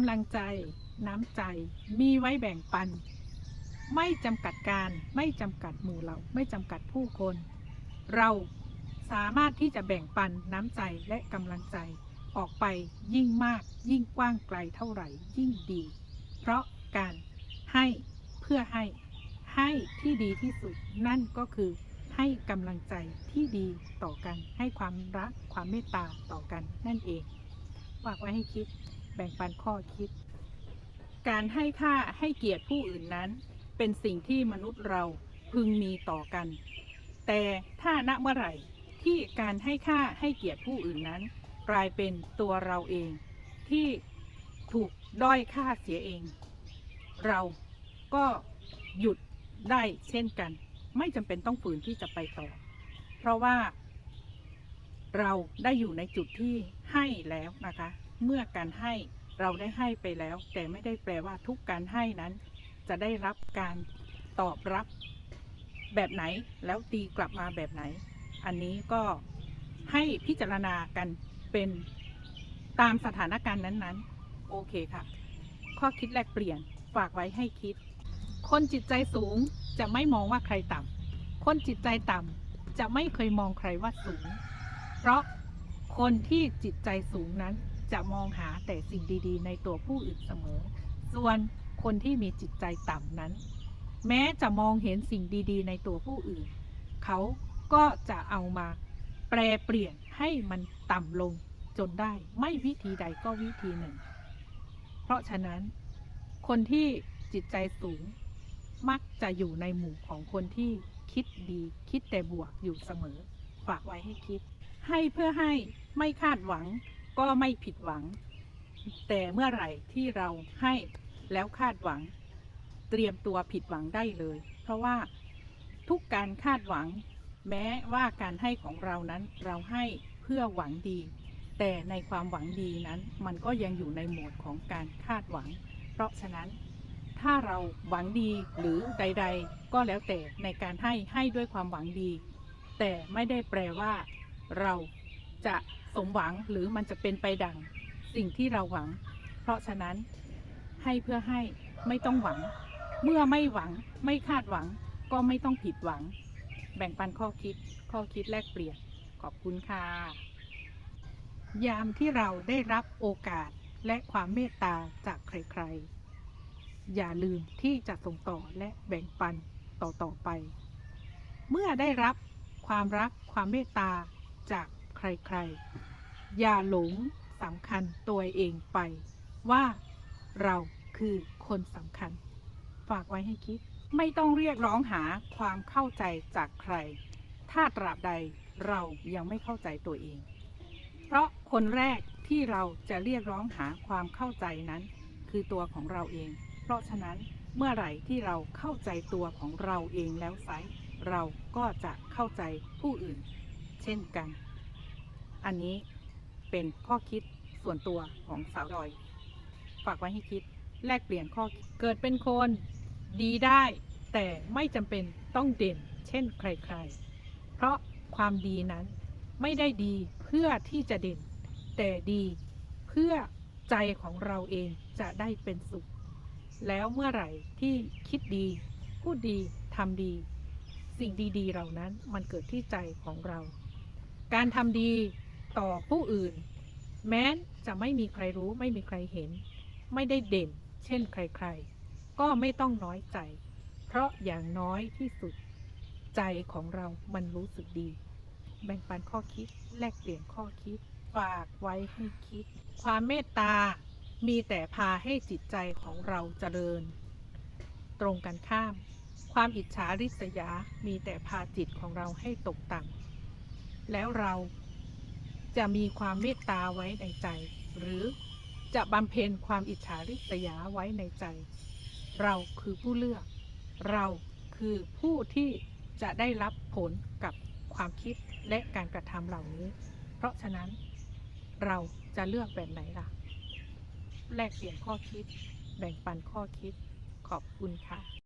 ำลังใจ น้ำใจ มีไว้แบ่งปัน ไม่จำกัดการ ไม่จำกัดหมู่เรา ไม่จำกัดผู้คน เราสามารถที่จะแบ่งปันน้ำใจและกำลังใจออกไปยิ่งมาก ยิ่งกว้างไกลเท่าไหร่ยิ่งดี เพราะการให้เพื่อให้ให้ที่ดีที่สุดนั่นก็คือให้กำลังใจที่ดีต่อกัน ให้ความรักความเมตตาต่อกันนั่นเองฝากไว้ให้คิด แบ่งปันข้อคิด การให้ค่าให้เกียรติผู้อื่นนั้น เป็นสิ่งที่มนุษย์เราพึงมีต่อกัน แต่ถ้าณเมื่อไหร่ที่การให้ค่าให้เกียรติผู้อื่นนั้น กลายเป็นตัวเราเองที่ถูกด้อยค่าเสียเอง เราก็หยุดได้เช่นกัน ไม่จำเป็นต้องฝืนที่จะไปต่อ เพราะว่า เราได้อยู่ในจุดที่ให้แล้วนะคะ เมื่อการให้เราได้ให้ไปแล้ว แต่ไม่ได้แปลว่าทุกการให้นั้น จะได้รับการตอบรับแบบไหนแล้วตีกลับมาแบบไหน อันนี้ก็ให้พิจารณากันเป็นตามสถานการณ์นั้นๆ โอเคค่ะ ข้อคิดแลกเปลี่ยนฝากไว้ให้คิด คนจิตใจสูงจะไม่มองว่าใครต่ำคนจิตใจต่ำจะไม่เคยมองใครว่าสูง เพราะคนที่จิตใจสูงนั้น จะมองหาแต่สิ่งดีๆ ในตัวผู้อื่นเสมอ ส่วนคนที่มีจิตใจต่ำนั้น แม้จะมองเห็นสิ่งดีๆ ในตัวผู้อื่น เขาก็จะเอามาแปลเปลี่ยนให้มันต่ำลงจนได้ไม่วิธีใดก็วิธีหนึ่ง เพราะฉะนั้น คนที่จิตใจสูง มักจะอยู่ในหมู่ของคนที่คิดดีคิดแต่บวกอยู่เสมอ ฝากไว้ให้คิด ให้เพื่อให้ไม่คาดหวัง ก็ไม่ผิดหวัง แต่เมื่อไหร่ที่เราให้แล้วคาดหวัง เตรียมตัวผิดหวังได้เลย เพราะว่าทุกการคาดหวัง แม้ว่าการให้ของเรานั้นเราให้เพื่อหวังดี แต่ในความหวังดีนั้น มันก็ยังอยู่ในโหมดของการคาดหวัง เพราะฉะนั้น ถ้าเราหวังดีหรือใด ๆ ก็แล้วแต่ในการให้ให้ด้วยความหวังดี แต่ไม่ได้แปลว่า เรา จะสมหวังหรือมันจะเป็นไปดังสิ่งที่เราหวัง เพราะฉะนั้นให้เพื่อให้ไม่ต้องหวัง เมื่อไม่หวังไม่คาดหวัง ก็ไม่ต้องผิดหวัง แบ่งปันข้อคิด ข้อคิดแลกเปลี่ยนขอบคุณค่ะ ยามที่เราได้รับโอกาสและความเมตตาจากใครๆ อย่าลืมที่จะส่งต่อและแบ่งปันต่อๆไป เมื่อได้รับความรักความเมตตาจาก ใครๆ อย่าหลงสำคัญตัวเองไป ว่าเราคือคนสำคัญ ฝากไว้ให้คิด ไม่ต้องเรียกร้องหาความเข้าใจจากใคร ถ้าตราบใดเรายังไม่เข้าใจตัวเอง เพราะคนแรกที่เราจะเรียกร้องหาความเข้าใจนั้น คือตัวของเราเอง เพราะฉะนั้นเมื่อไหร่ที่เราเข้าใจตัวของเราเองแล้วไซเราก็จะเข้าใจผู้อื่น เช่นกัน อันนี้เป็นข้อคิดส่วนตัวของสาวดอย ฝากไว้ให้คิดแลกเปลี่ยนข้อคิดเกิดเป็นคนดีได้ แต่ไม่จำเป็นต้องเด่น เช่นใครๆ เพราะความดีนั้นไม่ได้ดีเพื่อที่จะเด่น แต่ดีเพื่อใจของเราเองจะได้เป็นสุข แล้วเมื่อไหร่ที่คิดดี พูดดีทำดี สิ่งดีๆ เหล่านั้นมันเกิดที่ใจของเรา การทำดี ต่อผู้อื่น แม้จะไม่มีใครรู้ไม่มีใครเห็น ไม่ได้เด่น เช่นใครๆ ก็ไม่ต้องน้อยใจ เพราะอย่างน้อยที่สุด ใจของเรามันรู้สึกดี แบ่งปันข้อคิดแลกเปลี่ยนข้อคิดฝากไว้ให้คิด ความเมตตามีแต่พาให้จิตใจของเราเจริญ ตรงกันข้าม ความอิจฉาริษยามีแต่พาจิตของเราให้ตกต่ำแล้วเรา จะมีความเมตตาไว้ในใจ หรือจะบำเพ็ญความอิจฉาริษยาไว้ในใจ เราคือผู้เลือก เราคือผู้ที่จะได้รับผลกับความคิดและการกระทำเหล่านี้ เพราะฉะนั้นเราจะเลือกแบบไหนล่ะ แลกเปลี่ยนข้อคิด แบ่งปันข้อคิด ขอบคุณค่ะ